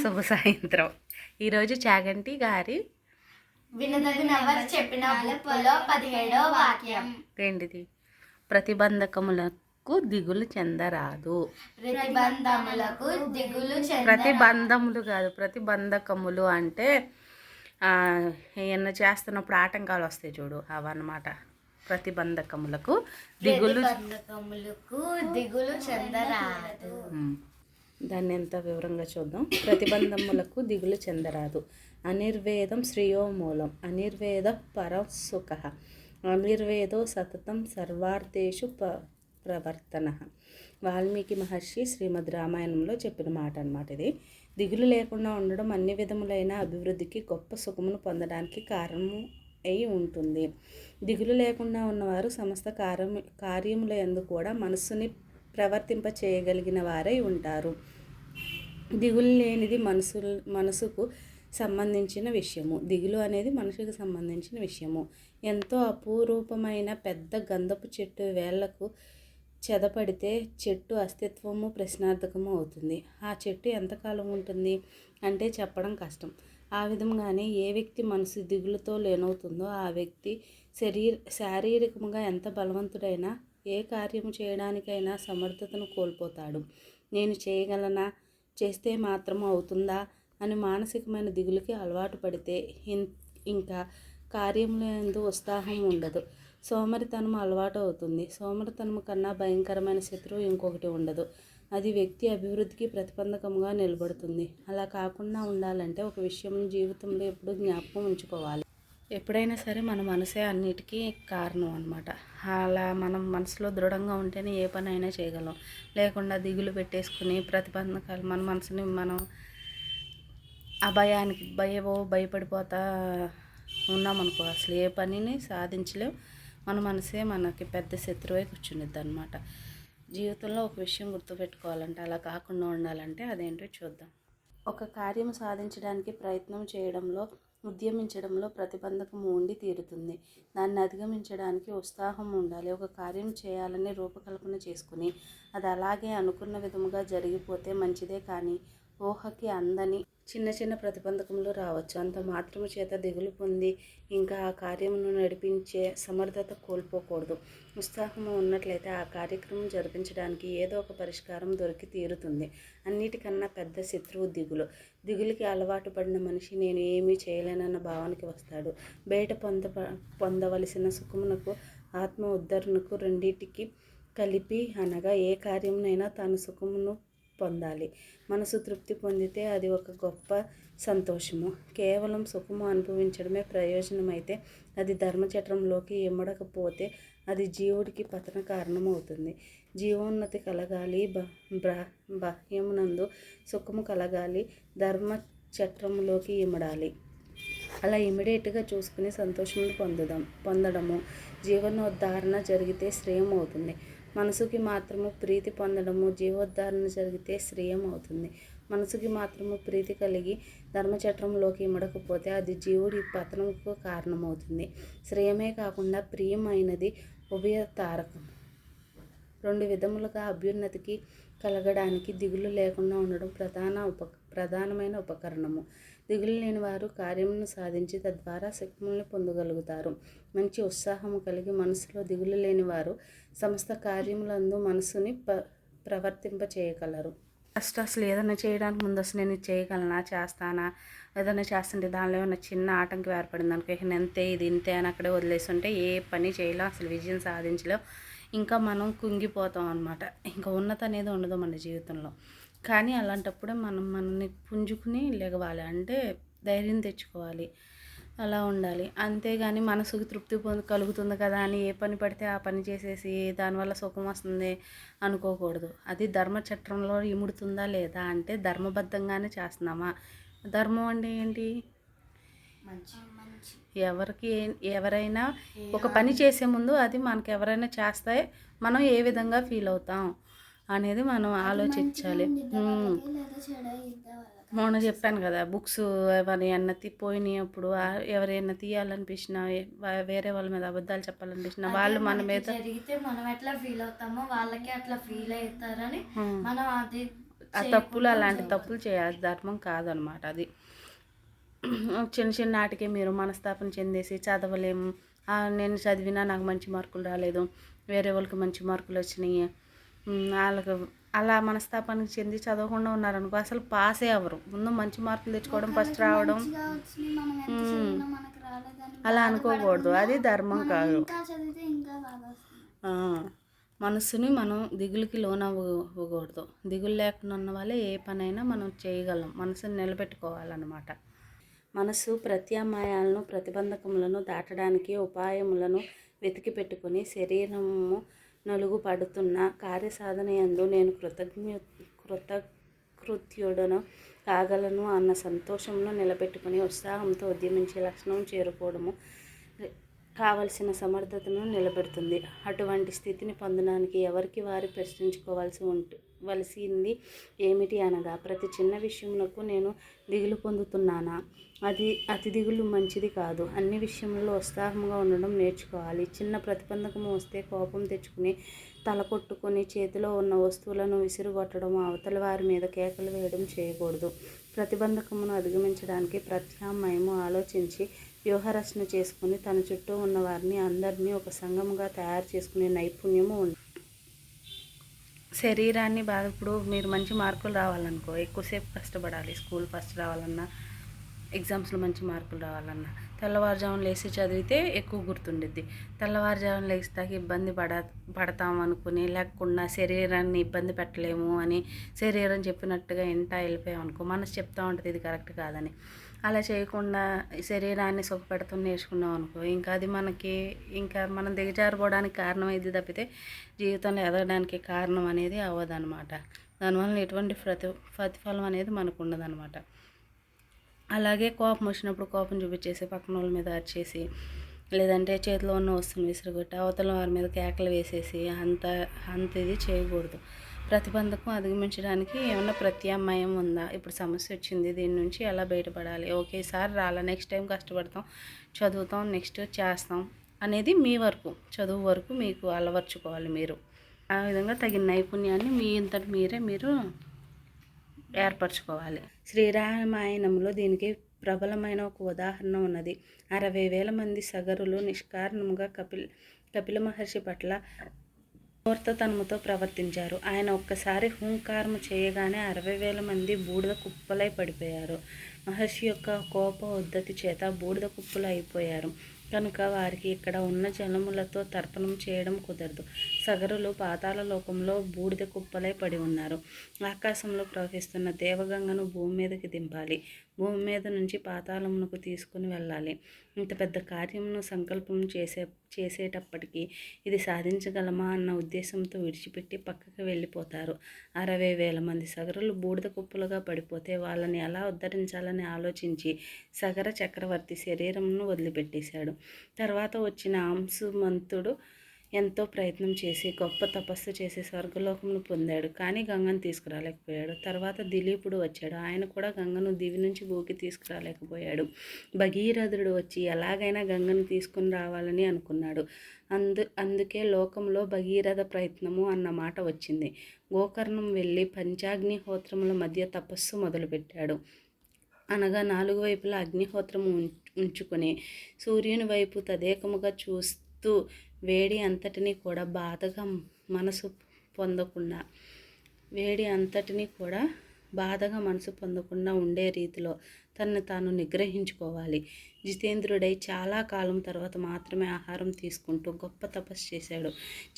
శుభ సాయంత్రం. ఈరోజు చాగంటి గారి వినదగినవరు చెప్పిన బుక్కులో పదిహేడో వాక్యం. ఏంటిది? ప్రతిబంధకములకు దిగులు చెందరాదు. ప్రతిబంధములకు దిగులు చెంద ప్రతిబంధములు కాదు ప్రతిబంధకములు అంటే ఏమన్నా చేస్తున్నప్పుడు ఆటంకాలు వస్తాయి చూడు అవన్నమాట. ప్రతిబంధకములకు దిగులు దిగులు చెందరాదు. దాన్ని ఎంత వివరంగా చూద్దాం? ప్రతిబంధములకు దిగులు చెందరాదు. అనిర్వేదం శ్రేయో మూలం. అనిర్వేద పరసుఖ. అనిర్వేదో సతతం సర్వార్థేషు ప ప్రవర్తన. వాల్మీకి మహర్షి శ్రీమద్ రామాయణంలో చెప్పిన మాట అనమాట ఇది. దిగులు లేకుండా ఉండడం అన్ని విధములైన అభివృద్ధికి గొప్ప సుఖమును పొందడానికి కారణము అయి ఉంటుంది. దిగులు లేకుండా ఉన్నవారు సమస్త కార్యము కార్యముల ఎందు కూడా మనస్సుని ప్రవర్తింప చేయగలిగిన వారై ఉంటారు. దిగులు లేనిది మనసు మనసుకు సంబంధించిన విషయము. దిగులు అనేది మనసుకు సంబంధించిన విషయము. ఎంతో అపూరూపమైన పెద్ద గంధపు చెట్టు వేళ్ళకు చెదపడితే చెట్టు అస్తిత్వము ప్రశ్నార్థకము అవుతుంది. ఆ చెట్టు ఎంతకాలం ఉంటుంది అంటే చెప్పడం కష్టం. ఆ విధంగానే ఏ వ్యక్తి మనసు దిగులుతో లేనవుతుందో ఆ వ్యక్తి శరీర శారీరకంగా ఎంత బలవంతుడైనా ఏ కార్యము చేయడానికైనా సమర్థతను కోల్పోతాడు. నేను చేయగలనా? చేస్తే మాత్రం అవుతుందా? అని మానసికమైన దిగులుకి అలవాటు పడితే ఇంకా కార్యంలో ఎందు ఉత్సాహం ఉండదు. సోమరితనం అలవాటు అవుతుంది. సోమరితనం కన్నా భయంకరమైన శత్రువు ఇంకొకటి ఉండదు. అది వ్యక్తి అభివృద్ధికి ప్రతిబంధకంగా నిలబడుతుంది. అలా కాకుండా ఉండాలంటే ఒక విషయం జీవితంలో ఎప్పుడూ జ్ఞాపకం ఉంచుకోవాలి. ఎప్పుడైనా సరే మన మనసే అన్నిటికీ కారణం అనమాట అలా మనం మనసులో దృఢంగా ఉంటేనే ఏ పని అయినా చేయగలం. లేకుండా దిగులు పెట్టేసుకుని ప్రతిబంధకాలు మన మనసుని మనం ఆ భయానికి భయవో భయపడిపోతా ఉన్నామనుకో అసలు ఏ పనిని సాధించలేం. మన మనసే మనకి పెద్ద శత్రువే కూర్చునిద్ది అనమాట జీవితంలో ఒక విషయం గుర్తుపెట్టుకోవాలంటే అలా కాకుండా ఉండాలంటే అదేంటో చూద్దాం. ఒక కార్యం సాధించడానికి ప్రయత్నం చేయడంలో ఉద్యమించడంలో ప్రతిబంధకం ఉండి తీరుతుంది. దాన్ని అధిగమించడానికి ఉత్సాహం ఉండాలి. ఒక కార్యం చేయాలని రూపకల్పన చేసుకుని అది అలాగే అనుకున్న విధముగా జరిగిపోతే మంచిదే కానీ ఊహకి అందని చిన్న చిన్న ప్రతిబంధకములు రావచ్చు. అంత మాత్రము చేత దిగులు పొంది ఇంకా ఆ కార్యమును నడిపించే సమర్థత కోల్పోకూడదు. ఉత్సాహము ఉన్నట్లయితే ఆ కార్యక్రమం జరిపించడానికి ఏదో ఒక పరిష్కారం దొరికి తీరుతుంది. అన్నిటికన్నా పెద్ద శత్రువు దిగులు. దిగులుకి అలవాటు పడిన మనిషి నేను ఏమీ చేయలేనన్న భావనకి వస్తాడు. బయట పొంద పొందవలసిన సుఖమునకు ఆత్మ ఉద్ధరణకు రెండింటికి కలిపి అనగా ఏ కార్యమునైనా తాను సుఖమును పొందాలి. మనసు తృప్తి పొందితే అది ఒక గొప్ప సంతోషము. కేవలం సుఖము అనుభవించడమే ప్రయోజనమైతే అది ధర్మచట్రంలోకి ఇమ్మడకపోతే అది జీవుడికి పతన కారణమవుతుంది. జీవోన్నతి కలగాలి బ బ్ర బాహ్యమునందు సుఖము కలగాలి ధర్మ చట్రంలోకి ఇమడాలి అలా ఇమీడియట్గా చూసుకుని సంతోషమును పొందుదాం పొందడము జీవనోద్ధారణ జరిగితే శ్రేయం అవుతుంది మనసుకి మాత్రము ప్రీతి పొందడము జీవోద్ధారణ జరిగితే శ్రేయం అవుతుంది. మనసుకి మాత్రము ప్రీతి కలిగి ధర్మచట్రంలోకి ఇమడకపోతే అది జీవుడి పతనముకు కారణమవుతుంది. శ్రేయమే కాకుండా ప్రియమైనది ఉభయ తారకం. రెండు విధములుగా అభ్యున్నతికి కలగడానికి దిగులు లేకుండా ఉండడం ప్రధాన ఉప ప్రధానమైన ఉపకరణము. దిగులు లేని వారు కార్యమును సాధించి తద్వారా శక్తుల్ని పొందగలుగుతారు. మంచి ఉత్సాహము కలిగి మనసులో దిగులు లేని వారు సమస్త కార్యములందు మనసుని ప ప్రవర్తింప చేయగలరు ఫస్ట్ అసలు ఏదైనా చేయడానికి ముందు అసలు నేను చేయగలనా చేస్తానా? ఏదైనా చేస్తుంటే దానిలో ఏమైనా చిన్న ఆటంకం ఏర్పడింది అనుకో ఇక ఇంతే ఇది ఇంతే అని అక్కడే వదిలేసి ఉంటే ఏ పని చేయలేం అసలు విజయం సాధించలేం. ఇంకా మనం కుంగిపోతాం అనమాట ఇంకా ఉన్నత అనేది ఉండదు మన జీవితంలో. కానీ అలాంటప్పుడే మనం మనల్ని పుంజుకుని లెగవాలి. అంటే ధైర్యం తెచ్చుకోవాలి. అలా ఉండాలి. అంతేగాని మనసుకు తృప్తి పొంది కలుగుతుంది కదా అని ఏ పని పడితే ఆ పని చేసేసి దానివల్ల సుఖం వస్తుంది అనుకోకూడదు. అది ధర్మచట్రంలో ఇముడుతుందా లేదా అంటే ధర్మబద్ధంగానే చేస్తున్నామా? ధర్మం అంటే ఏంటి? ఎవరికి ఎవరైనా ఒక పని చేసే ముందు అది మనకు ఎవరైనా చేస్తే మనం ఏ విధంగా ఫీల్ అవుతాం? అనేది మనం ఆలోచించాలి. మొన్న చెప్పాను కదా బుక్స్ ఎవరైనా తీ పోయినప్పుడు ఎవరైనా తీయాలనిపించినా వేరే వాళ్ళ మీద అబద్ధాలు చెప్పాలనిపించినా వాళ్ళు మన మీద జరిగితే మనం ఎట్లా ఫీల్ అవుతామో వాళ్ళకి అట్లా ఫీల్ అవుతారని. మనం అది ఆ తప్పులు అలాంటి తప్పులు చేయాలి. ధర్మం కాదనమాట అది. చిన్న చిన్న నాటికే మీరు మనస్తాపన చెందేసి చదవలేము. నేను చదివినా నాకు మంచి మార్కులు రాలేదు. వేరే వాళ్ళకి మంచి మార్కులు వచ్చినాయి. వాళ్ళకి అలా మనస్తాపానికి చెంది చదవకుండా ఉన్నారనుకో అసలు పాసే అవ్వరు. ముందు మంచి మార్కులు తెచ్చుకోవడం ఫస్ట్ రావడం. అలా అనుకోకూడదు. అది ధర్మం కాదు. మనసుని మనం దిగులుకి లోనవ్వకూడదు. దిగులు లేకుండా ఉన్న వాళ్ళే ఏ పనైనా మనం చేయగలం. మనసుని నిలబెట్టుకోవాలన్నమాట. మనసు ప్రత్యామ్నాయాలను ప్రతిబంధకములను దాటడానికి ఉపాయములను వెతికి పెట్టుకుని శరీరము నలుగు పడుతున్న కార్యసాధనయందు నేను కృతజ్ఞ కృతకృత్యుడను కాగలను అన్న సంతోషంలో నిలబెట్టుకుని ఉత్సాహంతో ఉద్యమించే లక్షణం చేరుకోవడము కావలసిన సమర్థతను నిలబెడుతుంది. అటువంటి స్థితిని పొందడానికి ఎవరికి వారు ప్రశ్నించుకోవాల్సి ఉంటుంది వలసింది. ఏమిటి అనగా ప్రతి చిన్న విషయములకు నేను దిగులు పొందుతున్నానా? అది అతి దిగులు మంచిది కాదు. అన్ని విషయంలో ఉత్సాహంగా ఉండడం నేర్చుకోవాలి. చిన్న ప్రతిబంధకము వస్తే కోపం తెచ్చుకుని తల కొట్టుకొని చేతిలో ఉన్న వస్తువులను విసిరుగొట్టడం అవతల వారి మీద కేకలు వేయడం చేయకూడదు. ప్రతిబంధకమును అధిగమించడానికి ప్రత్యామ్నాయము ఆలోచించి వ్యూహరచన చేసుకుని తన చుట్టూ ఉన్న వారిని అందరినీ ఒక సంఘముగా తయారు చేసుకునే నైపుణ్యము ఉంది. శరీరాన్ని బాగా ఇప్పుడు మీరు మంచి మార్కులు రావాలనుకో ఎక్కువసేపు కష్టపడాలి స్కూల్ ఫస్ట్ రావాలన్నా ఎగ్జామ్స్లో మంచి మార్కులు రావాలన్నా. తెల్లవారుజామున లేచి చదివితే ఎక్కువ గుర్తుండిద్ది. తెల్లవారుజామున లేస్తాక ఇబ్బంది పడ పడతాం అనుకుని లేకుండా శరీరాన్ని ఇబ్బంది పెట్టలేము అని శరీరం చెప్పినట్టుగా ఇంటా వెళ్ళిపోయాం అనుకో మనసు చెప్తా ఉంటుంది ఇది కరెక్ట్ కాదని. అలా చేయకుండా శరీరాన్ని సుఖపెడతాం నేర్చుకున్నాం అనుకో. ఇంకా అది మనకి ఇంకా మనం దిగజారిపోవడానికి కారణం ఇది తప్పితే జీవితంలో ఎదగడానికి కారణం అనేది అవ్వదనమాట దానివల్ల ఎటువంటి ప్రతి ప్రతిఫలం అనేది మనకు ఉండదనమాట అలాగే కోపం వచ్చినప్పుడు కోపం చూపించేసి పక్కన వాళ్ళ మీద అరిచేసి లేదంటే చేతిలో ఉన్న వస్తువుని విసిరిగొట్టి అవతల వారి మీద కేకలు వేసేసి అంత అంత ఇది చేయకూడదు. ప్రతిబంధకం అధిగమించడానికి ఏమైనా ప్రత్యామ్నాయం ఉందా? ఇప్పుడు సమస్య వచ్చింది దీని నుంచి ఎలా బయటపడాలి? ఒకేసారి రాలా నెక్స్ట్ టైం కష్టపడతాం చదువుతాం నెక్స్ట్ చేస్తాం అనేది మీ వరకు చదువు వరకు మీకు అలవర్చుకోవాలి మీరు. ఆ విధంగా తగిన నైపుణ్యాన్ని మీ ఇంతటి మీరే మీరు ఏర్పరచుకోవాలి. శ్రీరామాయణంలో దీనికి ప్రబలమైన ఒక ఉదాహరణ ఉన్నది. అరవై వేల మంది సగరులు నిష్కారణంగా కపిల్ కపిల మహర్షి పట్ల మూర్తతనముతో ప్రవర్తించారు. ఆయన ఒక్కసారి హూంకారం చేయగానే అరవై వేల మంది బూడిద కుప్పలై పడిపోయారు. మహర్షి యొక్క కోప ఉద్ధతి చేత బూడిద కుప్పలు అయిపోయారు. కనుక వారికి ఇక్కడ ఉన్న జనములతో తర్పణం చేయడం కుదరదు. సగరులు పాతాల లోకంలో బూడిద కుప్పలై పడి ఉన్నారు. ఆకాశంలో ప్రవహిస్తున్న దేవగంగను భూమి మీదకి దింపాలి. భూమి మీద నుంచి పాతాళమునకు తీసుకుని వెళ్ళాలి. ఇంత పెద్ద కార్యమును సంకల్పం చేసే చేసేటప్పటికీ ఇది సాధించగలమా అన్న ఉద్దేశంతో విడిచిపెట్టి పక్కకు వెళ్ళిపోతారు. అరవై వేల మంది సగరులు బూడిద కుప్పలుగా పడిపోతే వాళ్ళని ఎలా ఉద్ధరించాలని ఆలోచించి సగర చక్రవర్తి శరీరంను వదిలిపెట్టేశాడు. తర్వాత వచ్చిన అంశుమంతుడు ఎంతో ప్రయత్నం చేసి గొప్ప తపస్సు చేసి స్వర్గలోకమును పొందాడు. కానీ గంగను తీసుకురాలేకపోయాడు. తర్వాత దిలీపుడు వచ్చాడు. ఆయన కూడా గంగను దివి నుంచి భూకి తీసుకురాలేకపోయాడు. భగీరథుడు వచ్చి ఎలాగైనా గంగను తీసుకుని రావాలని అనుకున్నాడు. అందు అందుకే లోకంలో భగీరథ ప్రయత్నము అన్న మాట వచ్చింది. గోకర్ణం వెళ్ళి పంచాగ్నిహోత్రముల మధ్య తపస్సు మొదలుపెట్టాడు. అనగా నాలుగు వైపులా అగ్నిహోత్రము ఉం- ఉంచుకొని సూర్యుని వైపు తదేకముగా చూస్తూ వేడి అంతటినీ కూడా బాధగా మనసు పొందకుండా వేడి అంతటినీ కూడా బాధగా మనసు పొందకుండా ఉండే రీతిలో తనను తాను నిగ్రహించుకోవాలి. జితేంద్రుడై చాలా కాలం తర్వాత మాత్రమే ఆహారం తీసుకుంటూ గొప్ప తపస్సు చేశాడు.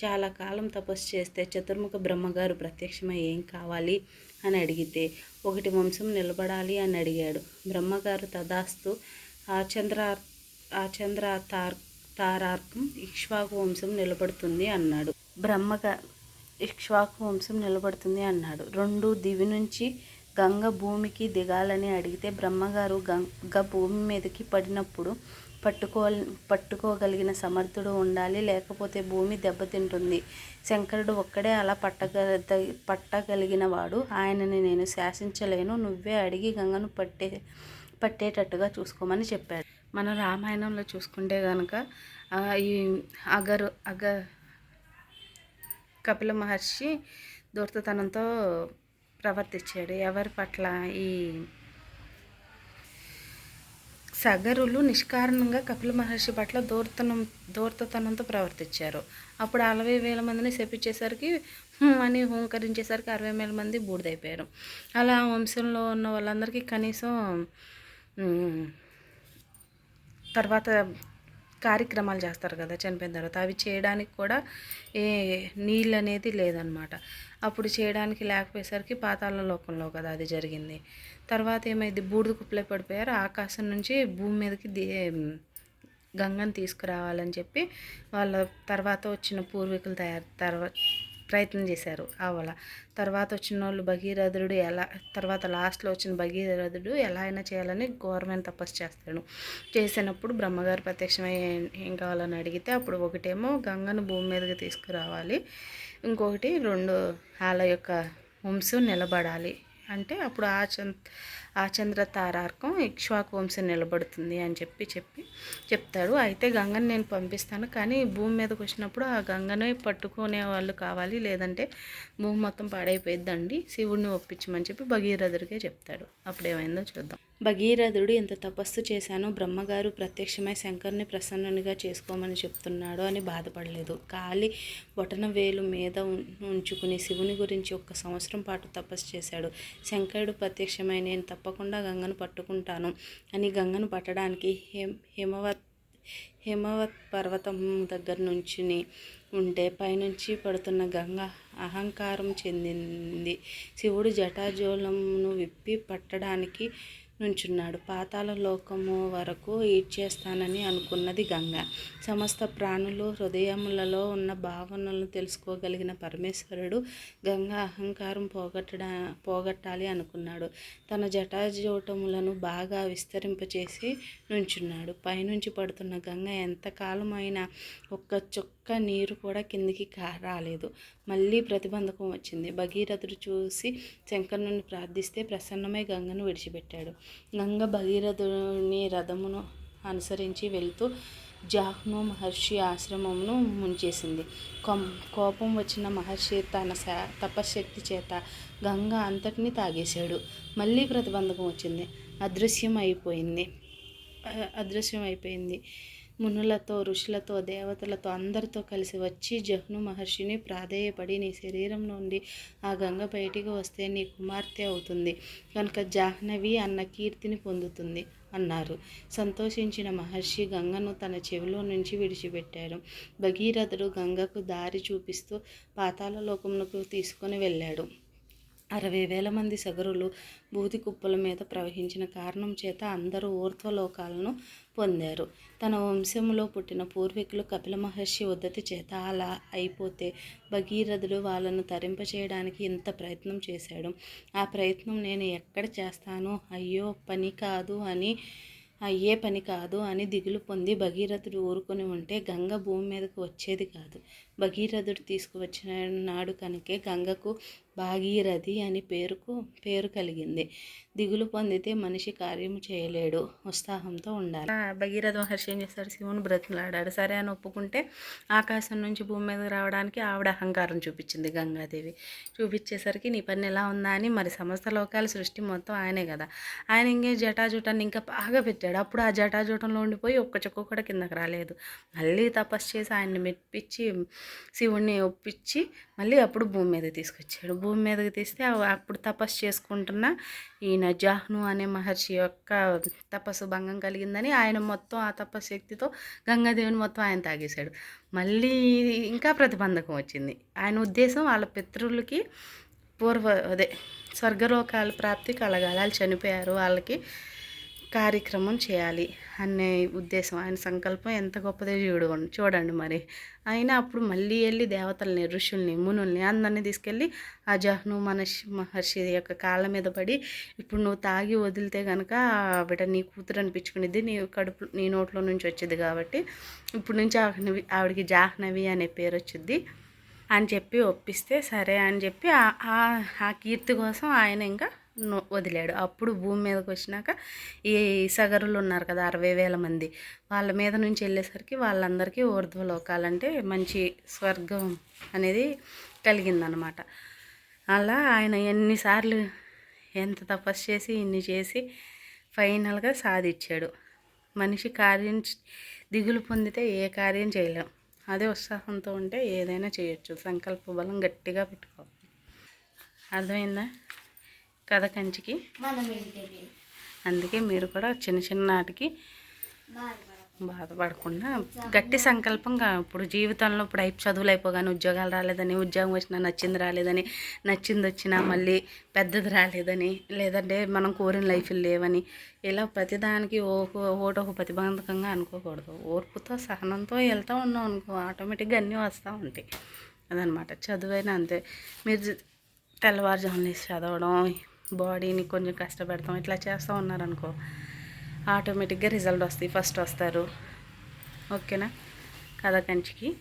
చాలా కాలం తపస్సు చేస్తే చతుర్ముఖ బ్రహ్మగారు ప్రత్యక్షమై ఏం కావాలి అని అడిగితే ఒకటి వంశం నిలబడాలి అని అడిగాడు. బ్రహ్మగారు తదాస్తు ఆచంద్ర ఆచంద్ర తార్ తారార్కం ఇక్ష్వాకు వంశం నిలబడుతుంది అన్నాడు. బ్రహ్మగా ఇక్ష్వాకు వంశం నిలబడుతుంది అన్నాడు. రెండు దివి నుంచి గంగ భూమికి దిగాలని అడిగితే బ్రహ్మగారు గంగ భూమి మీదకి పడినప్పుడు పట్టుకో పట్టుకోగలిగిన సమర్థుడు ఉండాలి లేకపోతే భూమి దెబ్బతింటుంది. శంకరుడు ఒక్కడే అలా పట్టగ పట్టగలిగిన వాడు ఆయనని నేను శాసించలేను. నువ్వే అడిగి గంగను పట్టే పట్టేటట్టుగా చూసుకోమని చెప్పాడు. మన రామాయణంలో చూసుకుంటే కనుక ఈ అగరు అగ కపిల మహర్షి దూర్తతనంతో ప్రవర్తించాడు. ఎవరి పట్ల ఈ సగరులు నిష్కారణంగా కపిల మహర్షి పట్ల దూర్తనం దూర్తతనంతో ప్రవర్తించారు. అప్పుడు అరవై వేల మందిని శపించేసరికి అని హూంకరించేసరికి అరవై వేల మంది బూడిదైపోయారు. అలా వంశంలో ఉన్న వాళ్ళందరికీ కనీసం తర్వాత కార్యక్రమాలు చేస్తారు కదా చనిపోయిన తర్వాత అవి చేయడానికి కూడా ఏ నీళ్ళు అనేది లేదనమాట. అప్పుడు చేయడానికి లేకపోయేసరికి పాతాళ లోకంలో కదా అది జరిగింది. తర్వాత ఏమైంది? బూడిద కుప్పలే పడిపోయారు. ఆకాశం నుంచి భూమి మీదకి ది గంగను తీసుకురావాలని చెప్పి వాళ్ళ తర్వాత వచ్చిన పూర్వీకులు తయారు తర్వాత ప్రయత్నం చేశారు అవల తర్వాత వచ్చిన వాళ్ళు భగీరథుడు ఎలా తర్వాత లాస్ట్లో వచ్చిన భగీరథుడు ఎలా అయినా చేయాలని ఘోరమైన తపస్సు చేస్తాడు. చేసినప్పుడు బ్రహ్మగారు ప్రత్యక్షమై ఏం- ఏం కావాలని అడిగితే అప్పుడు ఒకటేమో గంగను భూమి మీదకి తీసుకురావాలి. ఇంకొకటి రెండు వాళ్ళ యొక్క వంశం నిలబడాలి. అంటే అప్పుడు ఆ చంద్ర ఆ చంద్ర తారార్కం ఇక్ష్వాకు వంశం నిలబడుతుంది అని చెప్పి చెప్పి చెప్తాడు. అయితే గంగని నేను పంపిస్తాను కానీ భూమి మీదకి వచ్చినప్పుడు ఆ గంగనే పట్టుకునే వాళ్ళు కావాలి లేదంటే భూమి మొత్తం పాడైపోయిద్దండి. శివుడిని ఒప్పించమని చెప్పి భగీరథుడికే చెప్తాడు. అప్పుడు ఏమైందో చూద్దాం. భగీరథుడు ఎంత తపస్సు చేశాను బ్రహ్మగారు ప్రత్యక్షమై శంకర్ని ప్రసన్నునిగా చేసుకోమని చెప్తున్నాడు అని బాధపడలేదు. కాలి బొటన వేలు మీద ఉం- ఉంచుకుని శివుని గురించి ఒక్క సంవత్సరం పాటు తపస్సు చేశాడు. శంకరుడు ప్రత్యక్షమై నేను తప్పకుండా గంగను పట్టుకుంటాను అని గంగను పట్టడానికి హిమ హిమవత్ హిమవత్ పర్వతం దగ్గర నుంచి ఉంటే పైనుంచి పడుతున్న గంగ అహంకారం చెందింది. శివుడు జటాజోలమును విప్పి పట్టడానికి నుంచున్నాడు. పాతాల లోకము వరకు ఈడ్చేస్తానని అనుకున్నది గంగ. సమస్త ప్రాణులు హృదయములలో ఉన్న భావనలను తెలుసుకోగలిగిన పరమేశ్వరుడు గంగ అహంకారం పోగొట్టడా పోగొట్టాలి అనుకున్నాడు. తన జటాజోటములను బాగా విస్తరింపచేసి నుంచున్నాడు. పైనుంచి పడుతున్న గంగ ఎంతకాలమైనా ఒక్క చుక్క నీరు కూడా కిందికి రాలేదు. మళ్ళీ ప్రతిబంధకం వచ్చింది. భగీరథుడు చూసి శంకరుని ప్రార్థిస్తే ప్రసన్నమై గంగను విడిచిపెట్టాడు. గంగ భగీరథుని రథమును అనుసరించి వెళ్తూ జాహ్ను మహర్షి ఆశ్రమమును ముంచేసింది. కోపం వచ్చిన మహర్షి తన శ- తపశ్శక్తి చేత గంగ అంతటిని తాగేశాడు. మళ్ళీ ప్రతిబంధకం వచ్చింది. అదృశ్యం అయిపోయింది అదృశ్యం అయిపోయింది మునులతో ఋషులతో దేవతలతో అందరితో కలిసి వచ్చి జహ్ను మహర్షిని ప్రాధేయపడి నీ శరీరం నుండి ఆ గంగ బయటికి వస్తే నీ కుమార్తె అవుతుంది. కనుక జాహ్నవి అన్న కీర్తిని పొందుతుంది అన్నారు. సంతోషించిన మహర్షి గంగను తన చెవిలో నుంచి విడిచిపెట్టారు భగీరథుడు గంగకు దారి చూపిస్తూ పాతాళ లోకమునకు తీసుకొని వెళ్ళాడు. అరవై వేల మంది సగరులు బూది కుప్పల మీద ప్రవహించిన కారణం చేత అందరూ ఊర్ధ్వలోకాలను పొందారు. తన వంశంలో పుట్టిన పూర్వీకులు కపిల మహర్షి ఉద్దతి చేత అలా అయిపోతే భగీరథుడు వాళ్ళను తరింపచేయడానికి ఇంత ప్రయత్నం చేశాడు. ఆ ప్రయత్నం నేను ఎక్కడ చేస్తానో? అయ్యో పని కాదు అని అయ్యే పని కాదు అని దిగులు పొంది భగీరథుడు ఊరుకొని ఉంటే గంగ భూమి మీదకు వచ్చేది కాదు. భగీరథుడు తీసుకువచ్చిన నాడు కనుకే గంగకు భాగీరథి అని పేరుకు పేరు కలిగింది. దిగులు పొందితే మనిషి కార్యము చేయలేడు. ఉత్సాహంతో ఉండాలి. భగీరథ మహర్షి ఏం చేస్తాడు? శివుని బ్రతిలాడాడు సరే అని ఒప్పుకుంటే ఆకాశం నుంచి భూమి మీద రావడానికి ఆవిడ అహంకారం చూపించింది గంగాదేవి. చూపించేసరికి నీ పని ఎలా ఉందా అని మరి సమస్త లోకాల సృష్టి మొత్తం ఆయనే కదా. ఆయన ఇంకే జటాజుటాన్ని ఇంకా బాగా పెట్టాడు. అప్పుడు ఆ జటాజుటంలో ఉండిపోయి ఒక్క చుక్క కూడా కిందకు రాలేదు. మళ్ళీ తపస్సు చేసి ఆయన్ని మెప్పించి శివుణ్ణి ఒప్పించి మళ్ళీ అప్పుడు భూమి మీద తీసుకొచ్చాడు. భూమి మీదకి తీస్తే అప్పుడు తపస్సు చేసుకుంటున్న ఈయన జాహ్ను అనే మహర్షి యొక్క తపస్సు భంగం కలిగిందని ఆయన మొత్తం ఆ తపస్సు శక్తితో గంగాదేవిని మొత్తం ఆయన తాగేశాడు. మళ్ళీ ఇంకా ప్రతిబంధకం వచ్చింది. ఆయన ఉద్దేశం వాళ్ళ పితృలకి పూర్వ అదే స్వర్గలోకాల ప్రాప్తి కలగాలి. వాళ్ళు చనిపోయారు. వాళ్ళకి కార్యక్రమం చేయాలి. అనే ఉద్దేశం ఆయన సంకల్పం ఎంత గొప్పదో చూడు చూడండి మరి. అయినా అప్పుడు మళ్ళీ వెళ్ళి దేవతల్ని ఋషుల్ని మునుల్ని అందరినీ తీసుకెళ్ళి ఆ జహ్ను మనష్ మహర్షి యొక్క కాళ్ళ మీద పడి ఇప్పుడు నువ్వు తాగి వదిలితే కనుక ఆవిడ నీ కూతురు అనిపించుకునేది నీ కడుపు నీ నోట్లో నుంచి వచ్చేది కాబట్టి ఇప్పుడు నుంచి ఆవిడకి ఆవిడకి జాహ్నవి అనే పేరు వచ్చింది అని చెప్పి ఒప్పిస్తే సరే అని చెప్పి ఆ- ఆ- కీర్తి కోసం ఆయన ఇంకా వదిలాడు. అప్పుడు భూమి మీదకి వచ్చినాక ఈ సగరులు ఉన్నారు కదా అరవై వేల మంది. వాళ్ళ మీద నుంచి వెళ్ళేసరికి వాళ్ళందరికీ ఊర్ధ్వలోకాలంటే మంచి స్వర్గం అనేది కలిగిందనమాట. అలా ఆయన ఎన్నిసార్లు ఎంత తపస్సు చేసి ఇన్ని చేసి ఫైనల్గా సాధించాడు. మనిషి కార్యం దిగులు పొందితే ఏ కార్యం చేయలేం. అదే ఉత్సాహంతో ఉంటే ఏదైనా చేయొచ్చు. సంకల్ప బలం గట్టిగా పెట్టుకోవాలి. అర్థమైందా? కథ కంచికి? అందుకే మీరు కూడా చిన్న చిన్న నాటికి బాధపడకుండా గట్టి సంకల్పంగా ఇప్పుడు జీవితంలో ఇప్పుడు అయి చదువులు అయిపోగానే ఉద్యోగాలు రాలేదని ఉద్యోగం వచ్చినా నచ్చింది రాలేదని నచ్చింది వచ్చినా మళ్ళీ పెద్దది రాలేదని లేదంటే మనం కోరిన లైఫ్ లేవని ఇలా ప్రతిదానికి ఓ ఓటు ఒక ప్రతిబంధకంగా అనుకోకూడదు. ఓర్పుతో సహనంతో వెళ్తూ ఉన్నాం అనుకో ఆటోమేటిక్గా అన్నీ వస్తూ ఉంటాయి. అదనమాట. చదువైనా అంతే. మీరు తెల్లవారుజామున లేచి చదవడం బాడీని కొంచెం కష్టపెడతాం. ఇట్లా చేస్తూ ఉన్నారనుకో ఆటోమేటిక్గా రిజల్ట్ వస్తాయి. ఫస్ట్ వస్తారు. ఓకేనా? కథ కంచికి.